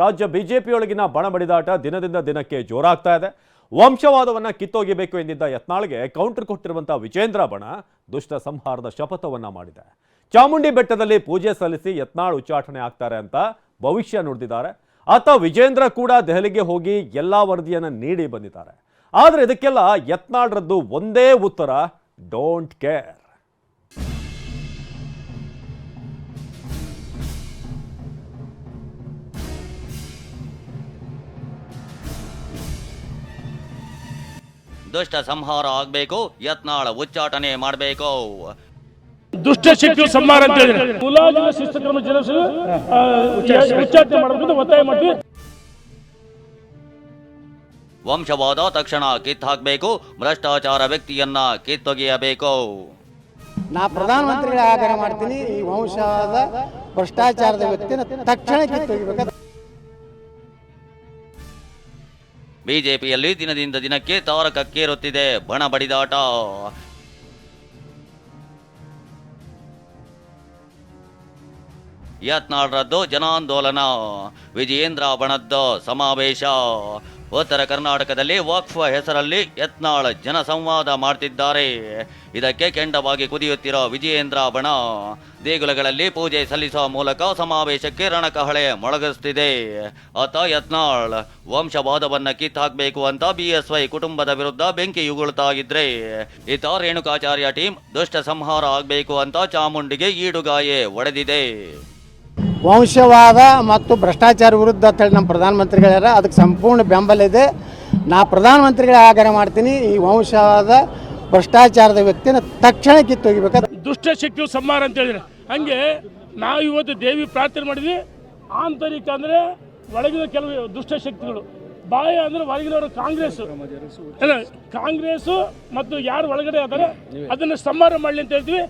ರಾಜ್ಯ ಬಿಜೆಪಿಯೊಳಗಿನ ಬಣಬಡಿದಾಟ ದಿನದಿಂದ ದಿನಕ್ಕೆ ಜೋರಾಗ್ತಾ ಇದೆ. ವಂಶವಾದವನ್ನ ಕಿತ್ತೋಗಿಬೇಕು ಎಂದಿದ್ದ ಯತ್ನಾಳ್ಗೆ ಕೌಂಟರ್ ಕೊಟ್ಟಿರುವಂತಹ ವಿಜೇಂದ್ರ ಬಣ ದುಷ್ಟ ಸಂಹಾರದ ಶಪಥವನ್ನ ಮಾಡಿದೆ. ಚಾಮುಂಡಿ ಬೆಟ್ಟದಲ್ಲಿ ಪೂಜೆ ಸಲ್ಲಿಸಿ ಯತ್ನಾಳ್ ಉಚ್ಚಾಟನೆ ಆಗ್ತಾರೆ ಅಂತ ಭವಿಷ್ಯ ನುಡಿದಿದ್ದಾರೆ. ಆತ ವಿಜೇಂದ್ರ ಕೂಡ ದೆಹಲಿಗೆ ಹೋಗಿ ಎಲ್ಲಾ ವರದಿಯನ್ನು ನೀಡಿ ಬಂದಿದ್ದಾರೆ. ಆದರೆ ಇದಕ್ಕೆಲ್ಲ ಯತ್ನಾಳ್ರದ್ದು ಒಂದೇ ಉತ್ತರ ಡೋಂಟ್ ಕೇರ್ ದುಷ್ಟ ಸಂಹಾರ ಆಗ್ಬೇಕು ಯತ್ನಾಳ ಉಚ್ಚಾಟನೆ ಮಾಡಬೇಕು. ದುಷ್ಟ ಶಕ್ತಿ ಸಂಹಾರ ಅಂತ ಹೇಳಿದ್ರೆ? ಮುಲಾಜಿನ ಶಿಸ್ತಕ್ರಮ ಜರುಗಿಸಲು ಆ, ಉಚ್ಚಾಟನೆ ಮಾಡಬೇಕು ಒತ್ತಾಯ ಮಾಡ್ತೀವಿ. ವಂಶವಾದ ತಕ್ಷಣ ಕಿತ್ತಾಕ್ಬೇಕು ಭ್ರಷ್ಟಾಚಾರ ವ್ಯಕ್ತಿಯನ್ನ ಕಿತ್ತೊಗೆಯಬೇಕು. ನಾ ಪ್ರಧಾನಮಂತ್ರಿಗಳ ಆಗ್ರಹ ಮಾಡ್ತೀನಿ ಈ ವಂಶವಾದ ಭ್ರಷ್ಟಾಚಾರದ ವ್ಯಕ್ತಿನ ತಕ್ಷಣ ಕಿತ್ತೊಗಿಬೇಕು ಬಿಜೆಪಿಯಲ್ಲಿ ದಿನದಿಂದ ದಿನಕ್ಕೆ ತಾರಕಕ್ಕೇರುತ್ತಿದೆ ಬಣ ಬಡಿದಾಟ. ಯತ್ನಾಳರದ್ದು ಜನಾಂದೋಲನ, ವಿಜಯೇಂದ್ರ ಬಣದ್ದು ಸಮಾವೇಶ. ಉತ್ತರ ಕರ್ನಾಟಕದಲ್ಲಿ ವಕ್ಫ್ ಹೆಸರಲ್ಲಿ ಯತ್ನಾಳ್ ಜನ ಸಂವಾದ ಮಾಡ್ತಿದ್ದಾರೆ. ಇದಕ್ಕೆ ಕೆಂಡವಾಗಿ ಕುದಿಯುತ್ತಿರೋ ವಿಜಯೇಂದ್ರ ಬಣ ದೇಗುಲಗಳಲ್ಲಿ ಪೂಜೆ ಸಲ್ಲಿಸುವ ಮೂಲಕ ಸಮಾವೇಶಕ್ಕೆ ರಣಕಹಳೆ ಮೊಳಗಿಸುತ್ತಿದೆ ಆತ ಯತ್ನಾಳ್, ವಂಶವಾದವನ್ನ ಕಿತ್ತಾಕಬೇಕು ಅಂತ ಬಿಎಸ್ವೈ ಕುಟುಂಬದ ವಿರುದ್ಧ ಬೆಂಕಿ ಯುಗುಳ್ತಾ ಇದ್ರೆ ಈತ ರೇಣುಕಾಚಾರ್ಯ ಟೀಮ್ ದುಷ್ಟ ಸಂಹಾರ ಆಗಬೇಕು ಅಂತ ಚಾಮುಂಡಿಗೆ ಈಡುಗಾಯೆ ಒಡೆದಿದೆ. ವಂಶವಾದ ಮತ್ತು ಭ್ರಷ್ಟಾಚಾರ ವಿರುದ್ಧ ಅಂತೇಳಿ ನಮ್ಮ ಪ್ರಧಾನಮಂತ್ರಿಗಳ ಅದಕ್ಕೆ ಸಂಪೂರ್ಣ ಬೆಂಬಲ ಇದೆ. ನಾ ಪ್ರಧಾನಮಂತ್ರಿಗಳ ಆಗ್ರಹ ಮಾಡ್ತೀನಿ. ಈ ವಂಶವಾದ ಭ್ರಷ್ಟಾಚಾರದ ವ್ಯಕ್ತಿನ ತಕ್ಷಣ ಕಿತ್ತೊಗಿಬೇಕು ದುಷ್ಟ ಶಕ್ತಿ ಸಂಹಾರ ಅಂತ ಹೇಳಿದ್ರೆ. ಹಂಗೆ ನಾವು ಇವತ್ತು ದೇವಿ ಪ್ರಾರ್ಥನೆ ಮಾಡಿದ್ವಿ. ಆಂತರಿಕ ಅಂದ್ರೆ ಒಳಗಿನ ಕೆಲವು ದುಷ್ಟ ಶಕ್ತಿಗಳು. ಬಾಯ ಅಂದ್ರೆ ಒಳಗಿನವರು ಕಾಂಗ್ರೆಸ್. ಅಲ್ಲ ಕಾಂಗ್ರೆಸ್ ಮತ್ತು ಯಾರು ಒಳಗಡೆ ಆದರೆ ಅದನ್ನ ಸಂಹಾರ ಮಾಡಲಿ ಅಂತ ಹೇಳ್ತೀವಿ.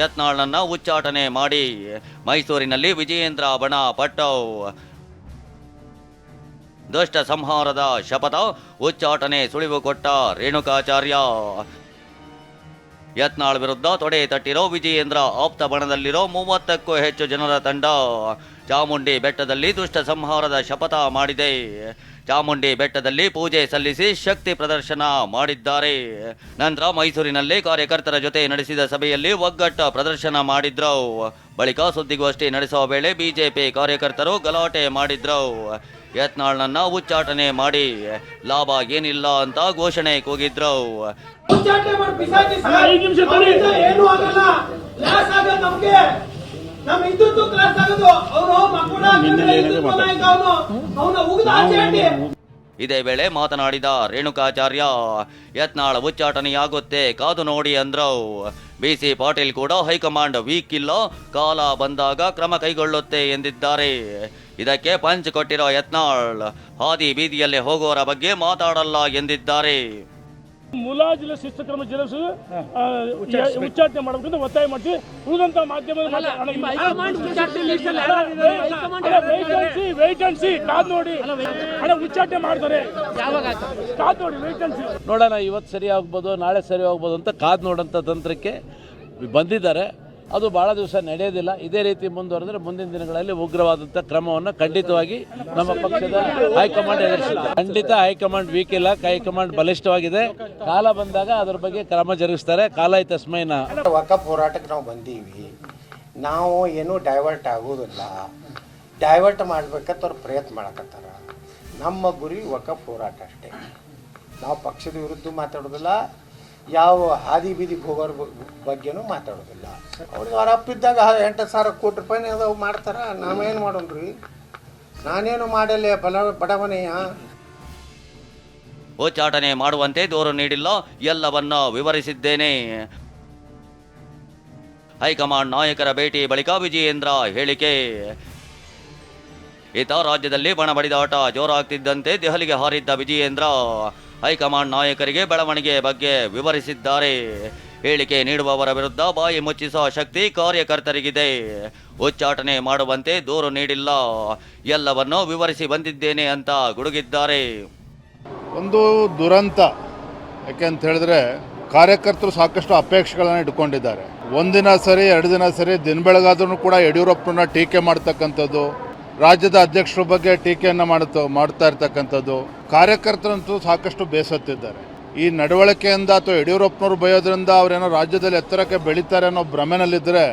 ಯತ್ನಾಳನ್ನು ಉಚ್ಚಾಟನೆ ಮಾಡಿ. ಮೈಸೂರಿನಲ್ಲಿ ವಿಜಯೇಂದ್ರ ಬಣ ಪಟ್ಟವ್. ದುಷ್ಟ ಸಂಹಾರದ ಶಪಥ ಉಚ್ಚಾಟನೆ ಸುಳಿವು ಕೊಟ್ಟ ರೇಣುಕಾಚಾರ್ಯ. ಯತ್ನಾಳ್ ವಿರುದ್ಧ ತೊಡೆ ತಟ್ಟಿರೋ ವಿಜಯೇಂದ್ರ ಆಪ್ತ ಬಣದಲ್ಲಿರೋ ಮೂವತ್ತಕ್ಕೂ ಹೆಚ್ಚು ಜನರ ತಂಡ. ಚಾಮುಂಡಿ ಬೆಟ್ಟದಲ್ಲಿ ದುಷ್ಟ ಸಂಹಾರದ ಶಪಥ ಮಾಡಿದೆ. ಚಾಮುಂಡಿ ಬೆಟ್ಟದಲ್ಲಿ ಪೂಜೆ ಸಲ್ಲಿಸಿ ಶಕ್ತಿ ಪ್ರದರ್ಶನ ಮಾಡಿದ್ದಾರೆ. ನಂತರ ಮೈಸೂರಿನಲ್ಲಿ ಕಾರ್ಯಕರ್ತರ ಜೊತೆ ನಡೆಸಿದ ಸಭೆಯಲ್ಲಿ ಒಗ್ಗಟ್ಟ ಪ್ರದರ್ಶನ ಮಾಡಿದ್ರು. ಬಳಿಕ ಸುದ್ದಿಗೋಷ್ಠಿ ನಡೆಸುವ ವೇಳೆ ಬಿಜೆಪಿ ಕಾರ್ಯಕರ್ತರು ಗಲಾಟೆ ಮಾಡಿದ್ರು. ಯತ್ನಾಳ್ನನ್ನ ಉಚ್ಚಾಟನೆ ಮಾಡಿ ಲಾಭ ಏನಿಲ್ಲ ಅಂತ ಘೋಷಣೆ ಕೂಗಿದ್ರು. ಉಚ್ಚಾಟನೆ ಮಾಡಿ ಬಿಸಾಕಿ ಸರ್. ಐದು ನಿಮಿಷ ತಡಿ. ಅವ್ರಿಂದ ಏನೂ ಆಗಲ್ಲ ಕ್ಲಾಸ್ ಆಗೋದು ನಮ್ಗೆ ನಮ್ ಹಿಂದುತ್ವ ಕ್ಲಾಸ್ ಆಗೋದು ಅವನು ಮಕ್ಕಳ ನಾಯಕ ಅವನು ಅವನ ಉಗಿದ ಇದೇ ವೇಳೆ ಮಾತನಾಡಿದ ರೇಣುಕಾಚಾರ್ಯ ಯತ್ನಾಳ ಉಚ್ಚಾಟನೆಯಾಗುತ್ತೆ ಕಾದು ನೋಡಿ ಅಂದ್ರು ಬಿಸಿ ಪಾಟೀಲ್ ಕೂಡ ಹೈಕಮಾಂಡ್ ವೀಕ್ ಇಲ್ಲ ಕಾಲ ಬಂದಾಗ ಕ್ರಮ ಕೈಗೊಳ್ಳುತ್ತೆ ಎಂದಿದ್ದಾರೆ ಇದಕ್ಕೆ ಪಂಚ್ ಕೊಟ್ಟಿರೋ ಯತ್ನಾಳ್ ಹಾದಿ ಬೀದಿಯಲ್ಲಿ ಹೋಗೋರ ಬಗ್ಗೆ ಮಾತಾಡಲ್ಲ ಎಂದಿದ್ದಾರೆ ಮುಲಾಜಿನ ಶಿಸ್ತಕ್ರಮ ಜರುಗಿಸಲು ಆ, ಉಚ್ಚಾಟನೆ ಮಾಡಬೇಕಂತ ಅಂತ ಒತ್ತಾಯ ಮಾಡ್ತೀವಿ ಉಳಿದಂತ ಮಾಧ್ಯಮದ ವೆಯ್ಟ್ ಅಂಡ್ ಸಿ ಕಾದ್ ನೋಡಿ. ಅಣ್ಣ ಉಚ್ಚಾಟನೆ ಮಾಡ್ತಾರೆ. ಕಾದ್ ನೋಡಿ ವೆಯ್ಟ್ ಅಂಡ್ ಸಿ ನೋಡೋಣ ಇವತ್ತು ಸರಿ ಆಗ್ಬೋದು ನಾಳೆ ಸರಿ ಆಗ್ಬೋದು ಅಂತ ಕಾದ್ ನೋಡೋಂಥ ತಂತ್ರಕ್ಕೆ ಬಂದಿದ್ದಾರೆ. ಅದು ಭಾಳ ದಿವಸ ನಡೆಯೋದಿಲ್ಲ. ಇದೇ ರೀತಿ ಮುಂದುವರೆದ್ರೆ ಮುಂದಿನ ದಿನಗಳಲ್ಲಿ ಉಗ್ರವಾದಂಥ ಕ್ರಮವನ್ನು ಖಂಡಿತವಾಗಿ ನಮ್ಮ ಪಕ್ಷದ ಹೈಕಮಾಂಡ್ ಎದುರಿಸುತ್ತೆ. ಖಂಡಿತ ಹೈಕಮಾಂಡ್ ವೀಕ್ ಇಲ್ಲ, ಹೈಕಮಾಂಡ್ ಬಲಿಷ್ಠವಾಗಿದೆ. ಕಾಲ ಬಂದಾಗ ಅದ್ರ ಬಗ್ಗೆ ಕ್ರಮ ಜರುಗಿಸ್ತಾರೆ. ಕಾಲ ತಸ್ಮೈನ ವಕಫ್ ಹೋರಾಟಕ್ಕೆ ನಾವು ಬಂದೀವಿ. ನಾವು ಏನೂ ಡೈವರ್ಟ್ ಆಗುವುದಿಲ್ಲ ಡೈವರ್ಟ್ ಮಾಡ್ಬೇಕಂತ ಅವ್ರು ಪ್ರಯತ್ನ ಮಾಡಕತ್ತಾರ. ನಮ್ಮ ಗುರಿ ವಕಫ್ ಹೋರಾಟ ಅಷ್ಟೇ. ನಾವು ಪಕ್ಷದ ವಿರುದ್ಧ ಮಾತಾಡೋದಿಲ್ಲ ಯಾವ ಹಾದಿ ಬೀದಿ ಹೋಗೋರ ಬಗ್ಗೆನೂ ಮಾತಾಡೋದಿಲ್ಲ. ಅವ್ರಿಗೆ ಅವ್ರ ಅಪ್ಪಿದ್ದಾಗ ಎಂಟು ಸಾವಿರ ಕೋಟಿ ರೂಪಾಯಿನ ಅದಾವು ಮಾಡ್ತಾರ. ನಾವೇನು ಮಾಡೋಣ್ರಿ? ನಾನೇನು ಮಾಡಲ್ಲ ಬಲ, ಬಡವನೆಯ? ಉಚ್ಚಾಟನೆ ಮಾಡುವಂತೆ ದೂರು ನೀಡಿಲ್ಲ, ಎಲ್ಲವನ್ನ ವಿವರಿಸಿದ್ದೇನೆ. ಹೈಕಮಾಂಡ್ ನಾಯಕರ ಭೇಟಿ ಬಳಿಕ ವಿಜಯೇಂದ್ರ ಹೇಳಿಕೆ. ಇತ ರಾಜ್ಯದಲ್ಲಿ ಬಣ ಬಡಿದಾಟ ಜೋರಾಗ್ತಿದ್ದಂತೆ ದೆಹಲಿಗೆ ಹಾರಿದ್ದ ವಿಜಯೇಂದ್ರ. ಹೈಕಮಾಂಡ್ ನಾಯಕರಿಗೆ ಬೆಳವಣಿಗೆ ಬಗ್ಗೆ ವಿವರಿಸಿದ್ದಾರೆ. ಹೇಳಿಕೆ ನೀಡುವವರ ವಿರುದ್ಧ ಬಾಯಿ ಮುಚ್ಚಿಸುವ ಶಕ್ತಿ ಕಾರ್ಯಕರ್ತರಿಗಿದೆ. ಉಚ್ಚಾಟನೆ ಮಾಡುವಂತೆ ದೂರು ನೀಡಿಲ್ಲ. ಎಲ್ಲವನ್ನು ವಿವರಿಸಿ ಬಂದಿದ್ದೇನೆ ಅಂತ ಗುಡುಗಿದ್ದಾರೆ. ಒಂದು ದುರಂತ ಯಾಕೆಂತ ಹೇಳಿದ್ರೆ ಕಾರ್ಯಕರ್ತರು ಸಾಕಷ್ಟು ಅಪೇಕ್ಷೆಗಳನ್ನು ಇಟ್ಕೊಂಡಿದ್ದಾರೆ. ಒಂದಿನ ಸರಿ, ಎರಡು ದಿನ ಸರಿ, ದಿನ ಬೆಳಗಾದ್ರೂ ಕೂಡ ಯಡಿಯೂರಪ್ಪನ ಟೀಕೆ ಮಾಡ್ತಕ್ಕಂಥದ್ದು ರಾಜ್ಯದ ಅಧ್ಯಕ್ಷರ ಬಗ್ಗೆ ಟೀಕೆಯನ್ನು ಮಾಡುತ್ತ ಮಾಡ್ತಾ ಇರ್ತಕ್ಕಂಥದ್ದು. ಕಾರ್ಯಕರ್ತರಂತೂ ಸಾಕಷ್ಟು ಬೇಸತ್ತಿದ್ದಾರೆ. ಈ ನಡವಳಿಕೆಯಿಂದ ಅಥವಾ ಯಡಿಯೂರಪ್ಪನವ್ರು ಬಯೋದ್ರಿಂದ ಅವರೇನೋ ರಾಜ್ಯದಲ್ಲಿ ಎತ್ತರಕ್ಕೆ ಬೆಳೀತಾರೆ ಅನ್ನೋ ಭ್ರಮೆನಲ್ಲಿದ್ದರೆ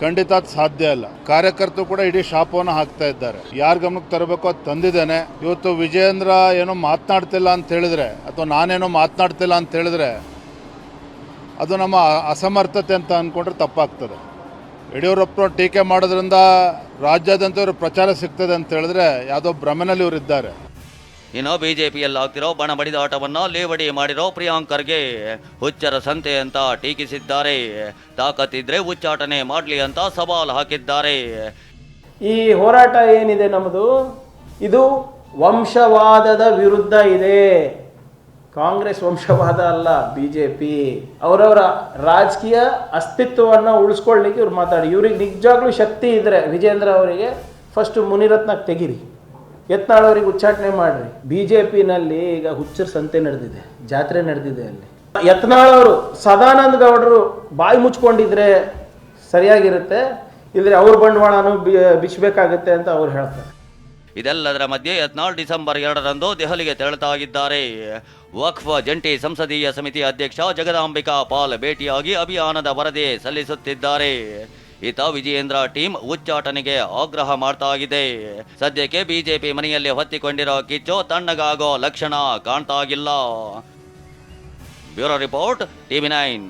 ಖಂಡಿತ ಸಾಧ್ಯ ಇಲ್ಲ. ಕಾರ್ಯಕರ್ತರು ಕೂಡ ಇಡೀ ಶಾಪವನ್ನು ಹಾಕ್ತಾ ಇದ್ದಾರೆ. ಯಾರ ಗಮನಕ್ಕೆ ತರಬೇಕು ಅದು ತಂದಿದ್ದೇನೆ. ಇವತ್ತು ವಿಜಯೇಂದ್ರ ಏನೋ ಮಾತನಾಡ್ತಿಲ್ಲ ಅಂತ ಹೇಳಿದ್ರೆ ಅಥವಾ ನಾನೇನೋ ಮಾತನಾಡ್ತಿಲ್ಲ ಅಂತ ಹೇಳಿದ್ರೆ ಅದು ನಮ್ಮ ಅಸಮರ್ಥತೆ ಅಂತ ಅಂದ್ಕೊಂಡ್ರೆ ತಪ್ಪಾಗ್ತದೆ. ಯಡಿಯೂರಪ್ಪನವ್ರು ಟೀಕೆ ಮಾಡೋದ್ರಿಂದ ರಾಜ್ಯಾದ್ಯಂತ ಇವರು ಪ್ರಚಾರ ಸಿಗ್ತದೆ ಅಂತ ಹೇಳಿದ್ರೆ ಯಾವುದೋ ಭ್ರಮೆನಲ್ಲಿ ಇವರು ಇದ್ದಾರೆ. ಇನ್ನು ಬಿಜೆಪಿಯಲ್ಲಿ ಆಗ್ತಿರೋ ಬಣ ಬಡಿದಾಟವನ್ನ ಲೇವಡಿ ಮಾಡಿರೋ ಪ್ರಿಯಾಂಕರ್ಗೆ ಹುಚ್ಚರ ಸಂತೆ ಅಂತ ಟೀಕಿಸಿದ್ದಾರೆ. ತಾಕತ್ತಿದ್ರೆ ಉಚ್ಚಾಟನೆ ಮಾಡಲಿ ಅಂತ ಸವಾಲು ಹಾಕಿದ್ದಾರೆ. ಈ ಹೋರಾಟ ಏನಿದೆ ನಮ್ಮದು? ಇದು ವಂಶವಾದದ ವಿರುದ್ಧ ಇದೆ. ಕಾಂಗ್ರೆಸ್ ವಂಶವಾದ ಅಲ್ಲ ಬಿ ಜೆ ಪಿ ಅವರವರ ರಾಜಕೀಯ ಅಸ್ತಿತ್ವವನ್ನು ಉಳಿಸ್ಕೊಳ್ಳಿಕ್ಕೆ ಇವ್ರು ಮಾತಾಡಿ. ಇವ್ರಿಗೆ ನಿಜವಾಗ್ಲೂ ಶಕ್ತಿ ಇದ್ರೆ ವಿಜೇಂದ್ರ ಅವರಿಗೆ ಫಸ್ಟ್ ಮುನಿರತ್ನಕ್ಕೆ ತೆಗಿರಿ. ಯತ್ನಾಳವರಿಗೆ ಉಚ್ಚಾಟನೆ ಮಾಡಿರಿ. ಬಿ ಜೆ ಪಿನಲ್ಲಿ ಈಗ ಹುಚ್ಚರ ಸಂತೆ ನಡೆದಿದೆ, ಜಾತ್ರೆ ನಡೆದಿದೆ ಅಲ್ಲಿ. ಯತ್ನಾಳವರು ಸದಾನಂದ ಗೌಡರು ಬಾಯಿ ಮುಚ್ಕೊಂಡಿದ್ರೆ ಸರಿಯಾಗಿರುತ್ತೆ ಇಲ್ಲದ್ರೆ ಅವ್ರ ಬಂಡವಾಳನೂ ಬಿಚ್ಚಬೇಕಾಗುತ್ತೆ ಅಂತ ಅವ್ರು ಹೇಳ್ತಾರೆ. ಇದೆಲ್ಲದರ ಮಧ್ಯೆ ಯತ್ನಾಳ್ ಡಿಸೆಂಬರ್ ಎರಡರಂದು ದೆಹಲಿಗೆ ತೆರಳುತ್ತಾ ಇದ್ದಾರೆ ವಕ್ಫ್ ಜಂಟಿ ಸಂಸದೀಯ ಸಮಿತಿ ಅಧ್ಯಕ್ಷ ಜಗದಾಂಬಿಕಾ ಪಾಲ್ ಭೇಟಿಯಾಗಿ ಅಭಿಯಾನದ ವರದಿ ಸಲ್ಲಿಸುತ್ತಿದ್ದಾರೆ. ಈತ ವಿಜಯೇಂದ್ರ ಟೀಮ್ ಉಚ್ಚಾಟನೆಗೆ ಆಗ್ರಹ ಮಾಡ್ತಾ ಇದೆ ಸದ್ಯಕ್ಕೆ ಬಿಜೆಪಿ ಮನೆಯಲ್ಲಿ ಹೊತ್ತಿಕೊಂಡಿರೋ ಕಿಚ್ಚು ತಣ್ಣಗಾಗೋ ಲಕ್ಷಣ ಕಾಣ್ತಾ ಇಲ್ಲ. Bureau report TV nine.